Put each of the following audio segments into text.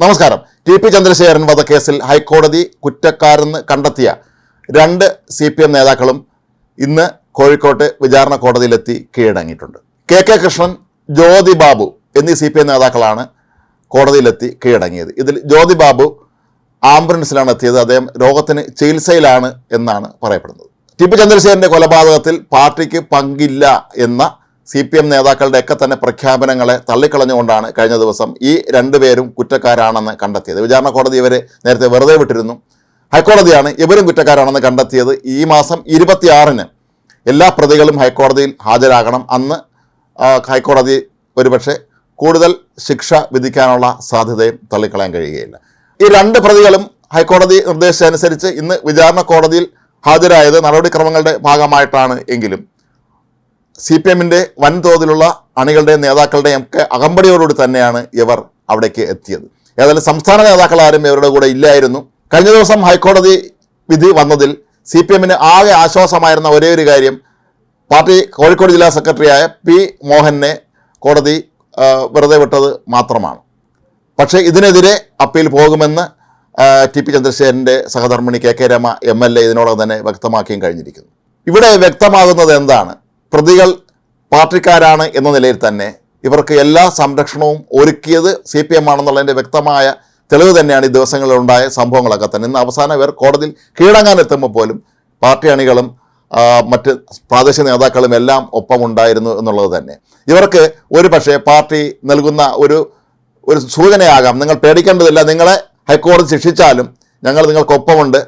നമസ്കാരം. T P Chandrasekharan വധക്കേസിൽ ഹൈക്കോടതി കുറ്റക്കാരെന്ന് കണ്ടെത്തിയ രണ്ട് സി പി എം നേതാക്കളും ഇന്ന് കോഴിക്കോട്ട് വിചാരണ കോടതിയിലെത്തി കീഴടങ്ങിയിട്ടുണ്ട്. കെ കെ കൃഷ്ണൻ ജ്യോതി ബാബു എന്നീ സി പി എം നേതാക്കളാണ് കോടതിയിലെത്തി കീഴടങ്ങിയത്. ഇതിൽ ജ്യോതി ബാബു ആംബുലൻസിലാണ് എത്തിയത്. അദ്ദേഹം രോഗത്തിന് ചികിത്സയിലാണ് എന്നാണ് പറയപ്പെടുന്നത്. ടി പി ചന്ദ്രശേഖരന്റെ കൊലപാതകത്തിൽ പാർട്ടിക്ക് പങ്കില്ല എന്ന സി പി എം നേതാക്കളുടെ ഒക്കെ തന്നെ പ്രഖ്യാപനങ്ങളെ തള്ളിക്കളഞ്ഞുകൊണ്ടാണ് കഴിഞ്ഞ ദിവസം ഈ രണ്ടുപേരും കുറ്റക്കാരാണെന്ന് കണ്ടെത്തിയത്. വിചാരണ കോടതി ഇവരെ നേരത്തെ വെറുതെ വിട്ടിരുന്നു. ഹൈക്കോടതിയാണ് ഇവരും കുറ്റക്കാരാണെന്ന് കണ്ടെത്തിയത്. ഈ മാസം ഇരുപത്തിയാറിന് എല്ലാ പ്രതികളും ഹൈക്കോടതിയിൽ ഹാജരാകണം. അന്ന് ഹൈക്കോടതി ഒരുപക്ഷെ കൂടുതൽ ശിക്ഷ വിധിക്കാനുള്ള സാധ്യതയും തള്ളിക്കളയാൻ കഴിയുകയില്ല. ഈ രണ്ട് പ്രതികളും ഹൈക്കോടതി നിർദ്ദേശിച്ചനുസരിച്ച് ഇന്ന് വിചാരണ കോടതിയിൽ ഹാജരായത് നടപടിക്രമങ്ങളുടെ ഭാഗമായിട്ടാണ് എങ്കിലും സി പി എമ്മിന്റെ വൻതോതിലുള്ള അണികളുടെയും നേതാക്കളുടെയും ഒക്കെ അകമ്പടിയോടുകൂടി തന്നെയാണ് ഇവർ അവിടേക്ക് എത്തിയത്. ഏതായാലും സംസ്ഥാന നേതാക്കളാരും ഇവരുടെ കൂടെ ഇല്ലായിരുന്നു. കഴിഞ്ഞ ദിവസം ഹൈക്കോടതി വിധി വന്നതിൽ സി പി എമ്മിന് ആകെ ആശ്വാസമായിരുന്ന ഒരേ ഒരു കാര്യം പാർട്ടി കോഴിക്കോട് ജില്ലാ സെക്രട്ടറിയായ പി മോഹനെ കോടതി വെറുതെ വിട്ടത് മാത്രമാണ്. പക്ഷേ ഇതിനെതിരെ അപ്പീൽ പോകുമെന്ന് ടി പി ചന്ദ്രശേഖരന്റെ സഹധർമ്മിണി K K Rama M L A ഇതിനോടകം തന്നെ വ്യക്തമാക്കിയും കഴിഞ്ഞിരിക്കുന്നു. ഇവിടെ വ്യക്തമാകുന്നത് എന്താണ്? പ്രതികൾ പാർട്ടിക്കാരാണ് എന്ന നിലയിൽ തന്നെ ഇവർക്ക് എല്ലാ സംരക്ഷണവും ഒരുക്കിയത് സി പി എം ആണെന്നുള്ളതിന്റെ വ്യക്തമായ തെളിവ് തന്നെയാണ് ഈ ദിവസങ്ങളിലുണ്ടായ സംഭവങ്ങളൊക്കെ തന്നെ. ഇന്ന് അവസാനം ഇവർ കോടതിയിൽ കീഴടങ്ങാനെത്തുമ്പോൾ പോലും പാർട്ടി അണികളും മറ്റ് പ്രാദേശിക നേതാക്കളും എല്ലാം ഒപ്പമുണ്ടായിരുന്നു എന്നുള്ളത് തന്നെ. ഇവർക്ക് ഒരു പക്ഷേ പാർട്ടി നൽകുന്ന ഒരു ഒരു സൂചനയാകാം. നിങ്ങൾ പേടിക്കേണ്ടതില്ല. നിങ്ങളെ ഹൈക്കോടതി ശിക്ഷിച്ചാലും ഞങ്ങൾ നിങ്ങൾക്കൊപ്പമുണ്ട്.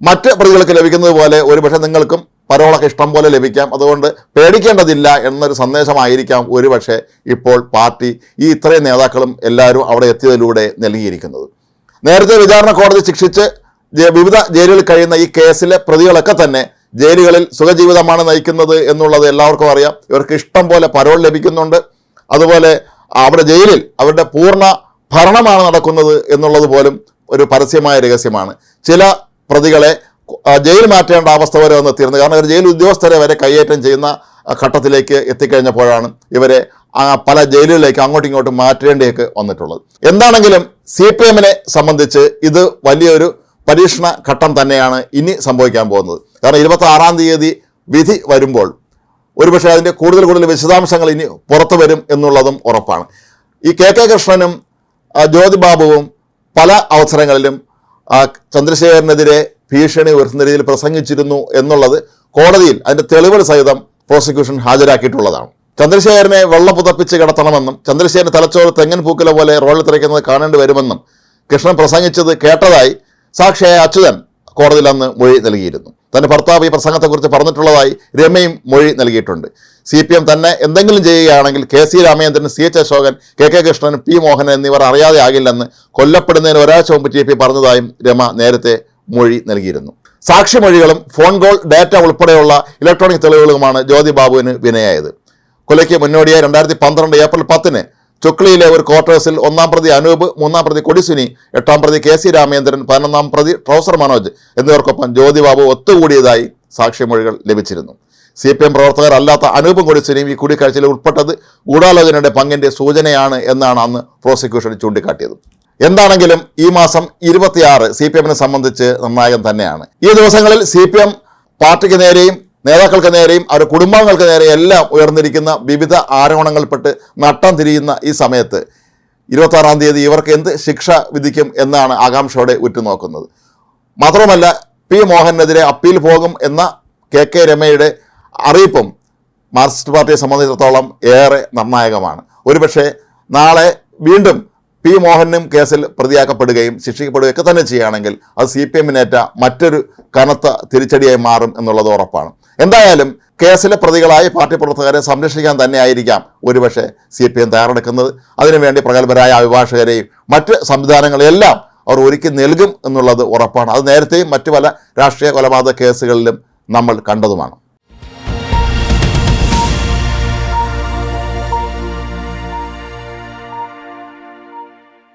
മറ്റ് പ്രതികൾക്ക് ലഭിക്കുന്നത് പോലെ ഒരുപക്ഷെ നിങ്ങൾക്കും പരോളൊക്കെ ഇഷ്ടം പോലെ ലഭിക്കാം. അതുകൊണ്ട് പേടിക്കേണ്ടതില്ല എന്നൊരു സന്ദേശമായിരിക്കാം ഒരുപക്ഷെ ഇപ്പോൾ പാർട്ടി ഈ ഇത്രയും നേതാക്കളും എല്ലാവരും അവിടെ എത്തിയതിലൂടെ നൽകിയിരിക്കുന്നത്. നേരത്തെ വിചാരണ കോടതി ശിക്ഷിച്ച് വിവിധ ജയിലുകളിൽ കഴിയുന്ന ഈ കേസിലെ പ്രതികളൊക്കെ തന്നെ ജയിലുകളിൽ സുഖജീവിതമാണ് നയിക്കുന്നത് എന്നുള്ളത് എല്ലാവർക്കും അറിയാം. ഇവർക്ക് ഇഷ്ടം പോലെ പരോൾ ലഭിക്കുന്നുണ്ട്. അതുപോലെ അവരുടെ ജയിലിൽ അവരുടെ പൂർണ ഭരണമാണ് നടക്കുന്നത് എന്നുള്ളത് പോലും ഒരു പരസ്യമായ രഹസ്യമാണ്. ചില പ്രതികളെ ജയിൽ മാറ്റേണ്ട അവസ്ഥ വരെ വന്ന് തീർന്നു. കാരണം ഇവർ ജയിൽ ഉദ്യോഗസ്ഥരെ വരെ കൈയേറ്റം ചെയ്യുന്ന ഘട്ടത്തിലേക്ക് എത്തിക്കഴിഞ്ഞപ്പോഴാണ് ഇവരെ പല ജയിലുകളിലേക്ക് അങ്ങോട്ടും ഇങ്ങോട്ടും മാറ്റേണ്ടിയൊക്കെ വന്നിട്ടുള്ളത്. എന്താണെങ്കിലും സി പി എമ്മിനെ സംബന്ധിച്ച് ഇത് വലിയൊരു പരീക്ഷണ ഘട്ടം തന്നെയാണ് ഇനി സംഭവിക്കാൻ പോകുന്നത്. കാരണം ഇരുപത്തി ആറാം തീയതി വിധി വരുമ്പോൾ ഒരുപക്ഷെ അതിന്റെ കൂടുതൽ കൂടുതൽ വിശദാംശങ്ങൾ ഇനി പുറത്തു വരും എന്നുള്ളതും ഉറപ്പാണ്. ഈ കെ കെ കൃഷ്ണനും ജ്യോതിബാബുവും ജ്യോതി പല അവസരങ്ങളിലും ചന്ദ്രശേഖരനെതിരെ ഭീഷണി ഉയർത്തുന്ന രീതിയിൽ പ്രസംഗിച്ചിരുന്നു എന്നുള്ളത് കോടതിയിൽ അതിന്റെ തെളിവുകൾ സഹിതം പ്രോസിക്യൂഷൻ ഹാജരാക്കിയിട്ടുള്ളതാണ്. ചന്ദ്രശേഖരനെ വെള്ളം പുതപ്പിച്ച് കിടത്തണമെന്നും ചന്ദ്രശേഖരൻ തലച്ചോറ് തെങ്ങൻ പൂക്കല പോലെ റോളിൽ തിരക്കുന്നത് കാണേണ്ടി വരുമെന്നും കൃഷ്ണൻ പ്രസംഗിച്ചത് കേട്ടതായി സാക്ഷിയായ അച്യുതൻ കോടതിയിൽ അന്ന് മൊഴി നൽകിയിരുന്നു. തന്റെ ഭർത്താവ് ഈ പ്രസംഗത്തെക്കുറിച്ച് പറഞ്ഞിട്ടുള്ളതായി രമയും മൊഴി നൽകിയിട്ടുണ്ട്. സി പി എം തന്നെ എന്തെങ്കിലും ചെയ്യുകയാണെങ്കിൽ K C Ramachandran C H Asokan K K Krishnan P Mohanan എന്നിവർ അറിയാതെ ആകില്ലെന്ന് കൊല്ലപ്പെടുന്നതിന് ഒരാഴ്ച മുമ്പ് ടി പി പറഞ്ഞതായും രമ നേരത്തെ മൊഴി നൽകിയിരുന്നു. സാക്ഷിമൊഴികളും ഫോൺ കോൾ ഡാറ്റ ഉൾപ്പെടെയുള്ള ഇലക്ട്രോണിക് തെളിവുകളുമാണ് ജ്യോതി ബാബുവിന് വിനയായത്. കൊലയ്ക്ക് മുന്നോടിയായി രണ്ടായിരത്തി പന്ത്രണ്ട് ഏപ്രിൽ പത്തിന് ചുക്ലിയിലെ ഒരു ക്വാർട്ടേഴ്സിൽ ഒന്നാം പ്രതി അനൂപ് മൂന്നാം പ്രതി കൊടിസുനി എട്ടാം പ്രതി കെ സി രാമേന്ദ്രൻ പതിനൊന്നാം പ്രതി ട്രൗസർ മനോജ് എന്നിവർക്കൊപ്പം ജ്യോതി ബാബു ഒത്തുകൂടിയതായി സാക്ഷിമൊഴികൾ ലഭിച്ചിരുന്നു. സി പി എം പ്രവർത്തകർ അല്ലാത്ത അനൂപും കൊടിസുനിയും ഈ കൂടിക്കാഴ്ചയിൽ ഉൾപ്പെട്ടത് ഗൂഢാലോചനയുടെ പങ്കിന്റെ സൂചനയാണ് എന്നാണ് അന്ന് പ്രോസിക്യൂഷൻ ചൂണ്ടിക്കാട്ടിയത്. എന്താണെങ്കിലും ഈ മാസം ഇരുപത്തിയാറ് സി പി എമ്മിനെ സംബന്ധിച്ച് നിർണായകം തന്നെയാണ്. ഈ ദിവസങ്ങളിൽ സി പി എം പാർട്ടിക്ക് നേരെയും നേതാക്കൾക്ക് നേരെയും അവരുടെ കുടുംബാംഗങ്ങൾക്ക് നേരെയും എല്ലാം ഉയർന്നിരിക്കുന്ന വിവിധ ആരോപണങ്ങൾപ്പെട്ട് നട്ടം തിരിയുന്ന ഈ സമയത്ത് ഇരുപത്താറാം തീയതി ഇവർക്ക് എന്ത് ശിക്ഷ വിധിക്കും എന്നാണ് ആകാംക്ഷയോടെ ഉറ്റുനോക്കുന്നത്. മാത്രമല്ല പി മോഹനെതിരെ അപ്പീൽ പോകും എന്ന കെ കെ രമയുടെ അറിയിപ്പും മാർക്സിസ്റ്റ് പാർട്ടിയെ സംബന്ധിച്ചിടത്തോളം ഏറെ നിർണായകമാണ്. ഒരുപക്ഷെ നാളെ വീണ്ടും പി മോഹനും കേസിൽ പ്രതിയാക്കപ്പെടുകയും ശിക്ഷിക്കപ്പെടുകയൊക്കെ തന്നെ ചെയ്യുകയാണെങ്കിൽ അത് സി പി എമ്മിനേറ്റ മറ്റൊരു കനത്ത തിരിച്ചടിയായി മാറും എന്നുള്ളത് ഉറപ്പാണ്. എന്തായാലും കേസിലെ പ്രതികളായ പാർട്ടി പ്രവർത്തകരെ സംരക്ഷിക്കാൻ തന്നെയായിരിക്കാം ഒരുപക്ഷെ സി പി എം തയ്യാറെടുക്കുന്നത്. അതിനുവേണ്ടി പ്രഗത്ഭരായ അഭിഭാഷകരെയും മറ്റ് സംവിധാനങ്ങളെല്ലാം അവർ ഒരുക്കി നൽകും എന്നുള്ളത് ഉറപ്പാണ്. അത് നേരത്തെയും മറ്റു പല രാഷ്ട്രീയ കൊലപാതക കേസുകളിലും നമ്മൾ കണ്ടതുമാണ്.